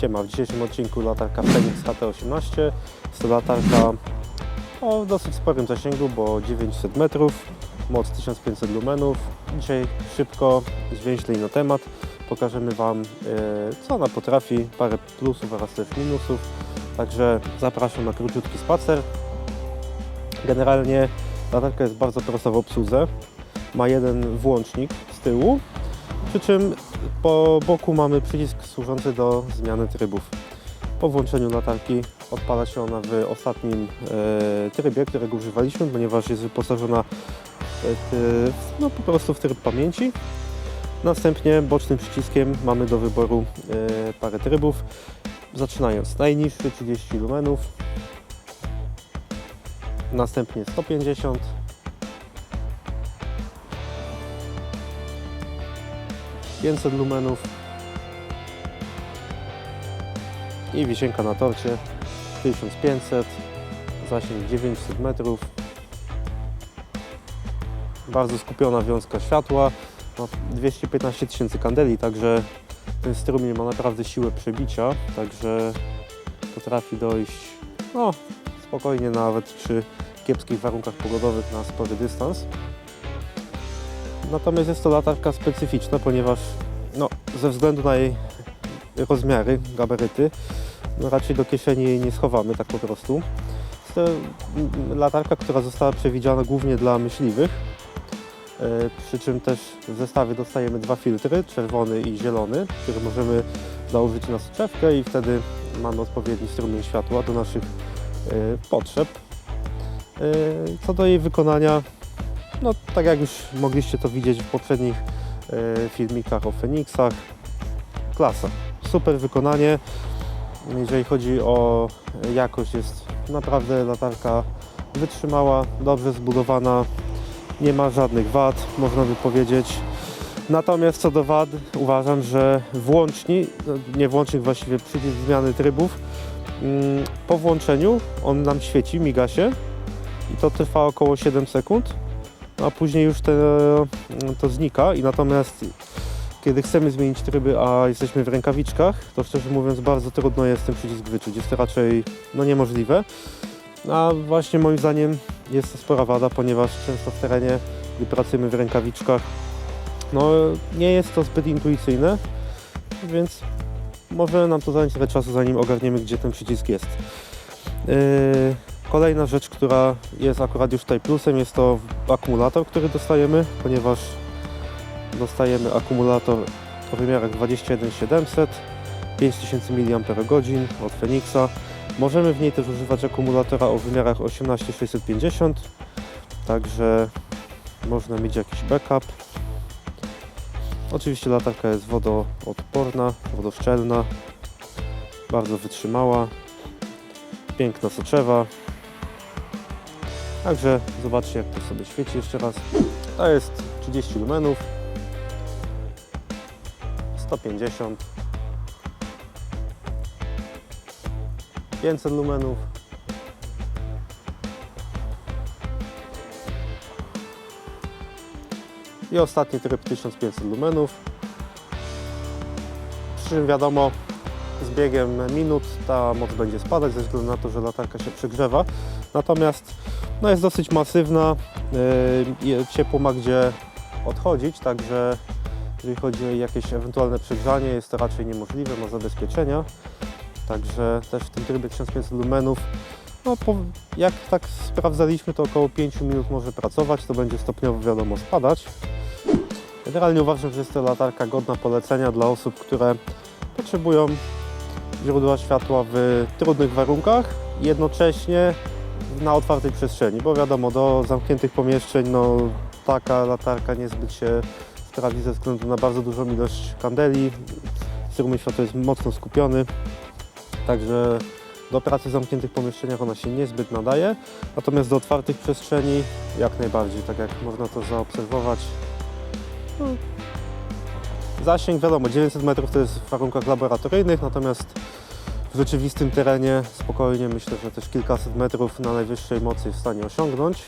Siema, w dzisiejszym odcinku latarka Fenix HT18. Jest to latarka o dosyć sporym zasięgu, bo 900 metrów, moc 1500 lumenów. Dzisiaj szybko, zwięźlej na temat. Pokażemy Wam, e, co ona potrafi, parę plusów oraz też minusów. Także zapraszam na króciutki spacer. Generalnie latarka jest bardzo prosta w obsłudze. Ma jeden włącznik z tyłu, przy czym po boku mamy przycisk służący do zmiany trybów. Po włączeniu latarki odpala się ona w ostatnim e, trybie, którego używaliśmy, ponieważ jest wyposażona w, ty- no, po prostu w tryb pamięci. Następnie bocznym przyciskiem mamy do wyboru e, parę trybów, zaczynając najniższy 30 lumenów, następnie 150, Pięćset lumenów. I wisienka na torcie 1500 zasięg 900 metrów. Bardzo skupiona wiązka światła ma 215 tysięcy kandeli także ten strumień ma naprawdę siłę przebicia także potrafi dojść no spokojnie nawet przy kiepskich warunkach pogodowych na spory dystans natomiast jest to latarka specyficzna ponieważ no, ze względu na jej rozmiary, gabaryty no raczej do kieszeni jej nie schowamy tak po prostu. Jest to latarka, która została przewidziana głównie dla myśliwych. E, Przy czym też w zestawie dostajemy dwa filtry, czerwony i zielony, który możemy założyć na soczewkę i wtedy mamy odpowiedni strumień światła do naszych e, potrzeb. E, Co do jej wykonania, no tak jak już mogliście to widzieć w poprzednich e, filmikach o Fenixach, klasa. Super wykonanie. Jeżeli chodzi o jakość, jest naprawdę latarka wytrzymała, dobrze zbudowana, nie ma żadnych wad, można by powiedzieć. Natomiast co do wad, uważam, że włącznik, no, nie włącznik, właściwie przycisk zmiany trybów, mm, po włączeniu on nam świeci, miga się i to trwa około 7 sekund, a później już te, to znika i natomiast kiedy chcemy zmienić tryby, a jesteśmy w rękawiczkach, to szczerze mówiąc bardzo trudno jest ten przycisk wyczuć. Jest to raczej no, niemożliwe. A właśnie moim zdaniem jest to spora wada, ponieważ często w terenie, gdy pracujemy w rękawiczkach, no nie jest to zbyt intuicyjne, więc może nam to zająć trochę czasu, zanim ogarniemy, gdzie ten przycisk jest. Yy, Kolejna rzecz, która jest akurat już tutaj plusem, jest to akumulator, który dostajemy, ponieważ dostajemy akumulator o wymiarach 21700 5000 mAh od Fenixa. Możemy w niej też używać akumulatora o wymiarach 18650 także można mieć jakiś backup. Oczywiście latarka jest wodoodporna wodoszczelna bardzo wytrzymała piękna soczewa także zobaczcie jak to sobie świeci jeszcze raz. To jest 30 lumenów 150 500 lumenów. I ostatni tryb 1500 lumenów. Przy czym wiadomo z biegiem minut ta moc będzie spadać ze względu na to, że latarka się przegrzewa natomiast no jest dosyć masywna yy, ciepło ma gdzie odchodzić także jeżeli chodzi o jakieś ewentualne przegrzanie, jest to raczej niemożliwe, ma zabezpieczenia. Także też w tym trybie 1500 lumenów, no po, jak tak sprawdzaliśmy, to około 5 minut może pracować, to będzie stopniowo wiadomo spadać. Generalnie uważam, że jest to latarka godna polecenia dla osób, które potrzebują źródła światła w trudnych warunkach, jednocześnie na otwartej przestrzeni, bo wiadomo, do zamkniętych pomieszczeń no, taka latarka niezbyt się sprawdzi ze względu na bardzo dużą ilość kandeli. Strumień światła jest mocno skupiony, także do pracy w zamkniętych pomieszczeniach ona się niezbyt nadaje, natomiast do otwartych przestrzeni jak najbardziej, tak jak można to zaobserwować. No, zasięg wiadomo, 900 metrów to jest w warunkach laboratoryjnych, natomiast rzeczywistym terenie spokojnie myślę, że też kilkaset metrów na najwyższej mocy w stanie osiągnąć.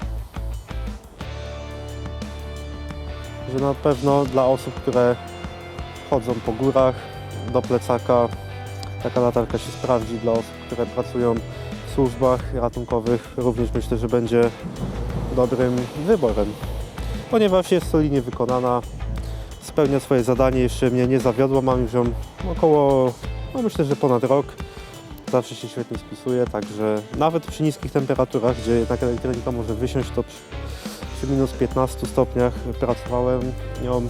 że na pewno dla osób, które chodzą po górach do plecaka taka latarka się sprawdzi dla osób, które pracują w służbach ratunkowych. Również myślę, że będzie dobrym wyborem, ponieważ jest solidnie wykonana, spełnia swoje zadanie, jeszcze mnie nie zawiodła, mam już ją około, no myślę, że ponad rok. Zawsze się świetnie spisuje, także nawet przy niskich temperaturach, gdzie jednak elektronika może wysiąść, to przy, przy minus 15 stopniach pracowałem nią.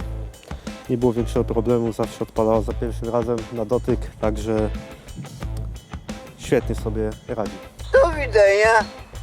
Nie było większego problemu, zawsze odpalała za pierwszym razem na dotyk, także świetnie sobie radzi. Do widzenia.